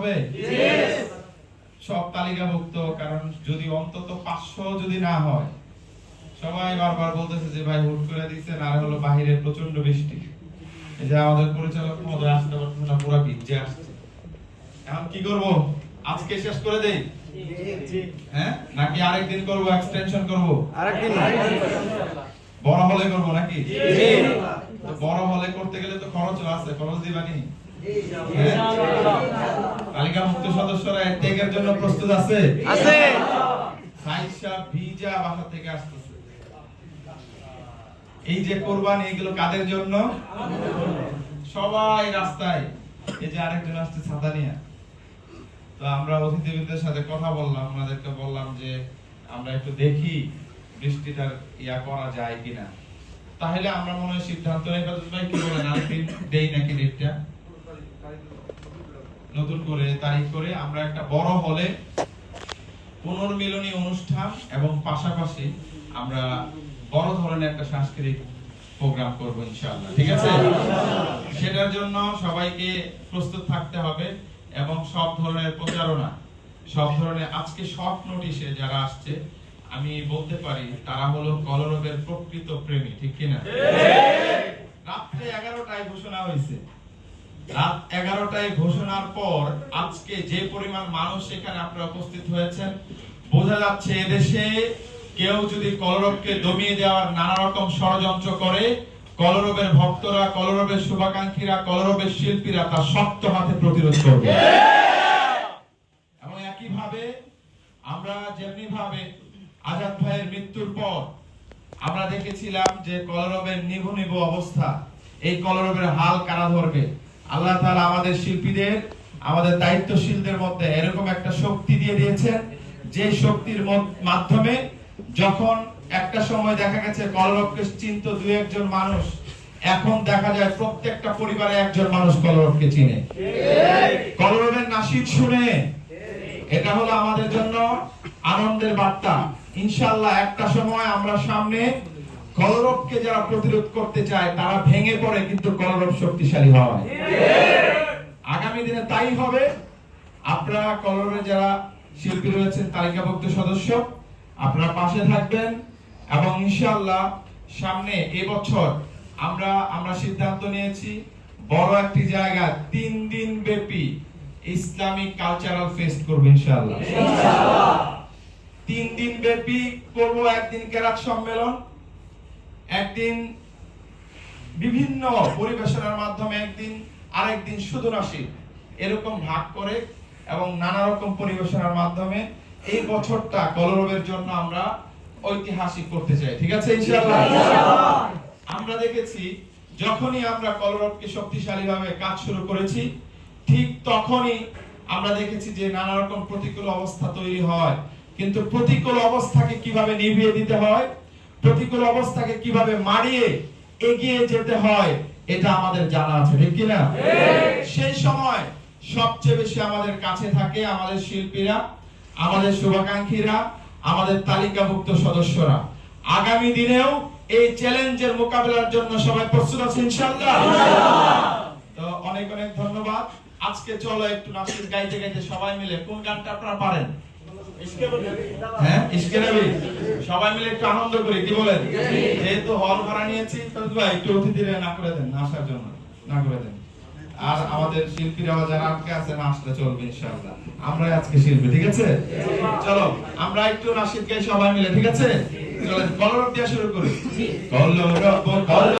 হবে? সব তালিকাভুক্ত কারণ যদি অন্তত পাঁচশো যদি না হয় সবাই বারবার বলতেছে যে ভাই হুট করে দিচ্ছেন আর হলো বাহিরে প্রচণ্ড বৃষ্টি। এই যে আমাদের পরিচালক মহোদয় আসতে না পুরো ভিজে আসছে। এখন কি করব? আজকে শেষ করে দেই? হ্যাঁ? নাকি আরেকদিন করব এক্সটেনশন করব? আরেকদিন। বড় হলে করব নাকি? বড় হলে করতে গেলে তো খরচও আছে খরচ দিবানি? তালিকাভুক্ত সদস্যরা ত্যাগের জন্য প্রস্তুত আছে? আছে। সাইসা ভিজা বাসা থেকে আসতেছে। এই যে কোরবানি এগুলো কাদের জন্য? সবাই রাস্তায়। এই যে আরেকজন আসছে ছাতা নিয়ে তো আমরা অতিথিবৃন্দের সাথে কথা বললাম ওনাদেরকে বললাম যে আমরা একটু দেখি বৃষ্টিটার ইয়া করা যায় কিনা। তাহলে আমরা মনে হয় সিদ্ধান্ত নেই ভাই কি বলেন? আরেকদিন দেই নাকি ডেটটা নতুন করে তারিখ করে আমরা একটা বড় হলে পুনর্মিলনী অনুষ্ঠান এবং পাশাপাশি আমরা বড় ধরনের একটা সাংস্কৃতিক প্রোগ্রাম করব ইনশাআল্লাহ ঠিক আছে? সেটার জন্য সবাইকে প্রস্তুত থাকতে হবে এবং সব ধরনের প্রচারণা সব ধরনের আজকে শর্ট নোটিশে যারা আসছে আমি বলতে পারি তারা হলো কলরবের প্রকৃত প্রেমী ঠিক কিনা? রাত্রে এগারোটায় ঘোষণা হয়েছে। রাত এগারোটায় ঘোষণার পর আজকে যে পরিমাণ মানুষ এখানে আপনারা উপস্থিত হয়েছেন, বোঝা যাচ্ছে এদেশে কেউ যদি কলরবকে দমিয়ে দেওয়ার নানা রকম ষড়যন্ত্র করে, কলরবের ভক্তরা, কলরবের শুভাকাঙ্ক্ষীরা, কলরবের শিল্পীরা তা শক্ত হাতে প্রতিরোধ করবে। এবং একইভাবে আমরা যেমনি ভাবে আজাদ ভাইয়ের মৃত্যুর পর আমরা দেখেছিলাম যে কলরবের নিভু নিভু অবস্থা, এই কলরবের হাল কারা ধরবে? আল্লাহ তাআলা আমাদের শিল্পীদের, আমাদের দায়িত্বশীলদের মধ্যে এরকম একটা শক্তি দিয়ে দিয়েছেন, যে শক্তির মাধ্যমে যখন একটা সময় দেখা গেছে কলরবকে চিনত দুই একজন মানুষ, এখন দেখা যায় প্রত্যেকটা পরিবারে একজন মানুষ কলরবকে চিনে। কলরবের নাসিদ শুনে। এটা হলো আমাদের জন্য আনন্দের বার্তা। ইনশাআল্লাহ একটা সময় আমরা সামনে কলরবকে যারা প্রতিরোধ করতে চায় তারা ভেঙে পড়ে কিন্তু কলরব শক্তিশালী হয়। আগামী দিনে তাই হবে। আপনারা কলরবের যারা শিল্পী রয়েছেন তালিকাভুক্ত সদস্য আপনারা পাশে থাকবেন এবং ইনশাআল্লাহ সামনে এবছর আমরা আমরা সিদ্ধান্ত নিয়েছি বড় একটি জায়গা তিন দিন ব্যাপী ইসলামিক কালচারাল ফেস্ট করব ইনশাআল্লাহ। তিন দিন ব্যাপী করব একদিন কেরাত সম্মেলন। একদিন বিভিন্ন পরিবেশনার মাধ্যমে একদিন আরেকদিন নাসিক এরকম ভাগ করে এবং নানা রকম পরিবেশনার মাধ্যমে এই বছরটা কলরবের জন্য আমরা ঐতিহাসিক করতে চাই। ঠিক আছে ইনশাআল্লাহ? আমরা দেখেছি যখনই আমরা কলরবকে শক্তিশালী ভাবে কাজ শুরু করেছি ঠিক তখনই আমরা দেখেছি যে নানা রকম প্রতিকূল অবস্থা তৈরি হয়। কিন্তু প্রতিকূল অবস্থাকে কীভাবে নিভিয়ে দিতে হয়? প্রতিকূল অবস্থাকে কীভাবে মারিয়ে এগিয়ে যেতে হয় এটা আমাদের জানা আছে ঠিক কিনা? সেই সময় সবচেয়ে বেশি আমাদের কাছে থাকে আমাদের শিল্পীরা আমাদের শুভাকাঙ্ক্ষীরা আমাদের তালিকাভুক্ত সদস্যরা। আগামী দিনেও এই চ্যালেঞ্জের মোকাবেলার জন্য সবাই প্রস্তুত আছে ইনশাআল্লাহ? তো অনেক অনেক ধন্যবাদ। আজকে চলো একটু নাসির গাইতে গাইতে সবাই মিলে কোন গানটা আপনারা পারেন? হ্যাঁ ইশকে নবী সবাই মিলে একটু আনন্দ করি, কি বলেন? যেহেতু হল ভাড়া নিয়েছি ভাই, একটু না করে দেন আসার জন্য, না করে দেন। আর আমাদের শিল্পীরা যারা আটকে আসলে চলবে, ইনশাআল্লাহ। আমরা আজকে শিল্পী, ঠিক আছে? চলো, আমরা একটু গাই সবাই মিলে, ঠিক আছে? কলরব শুরু করি। কলরব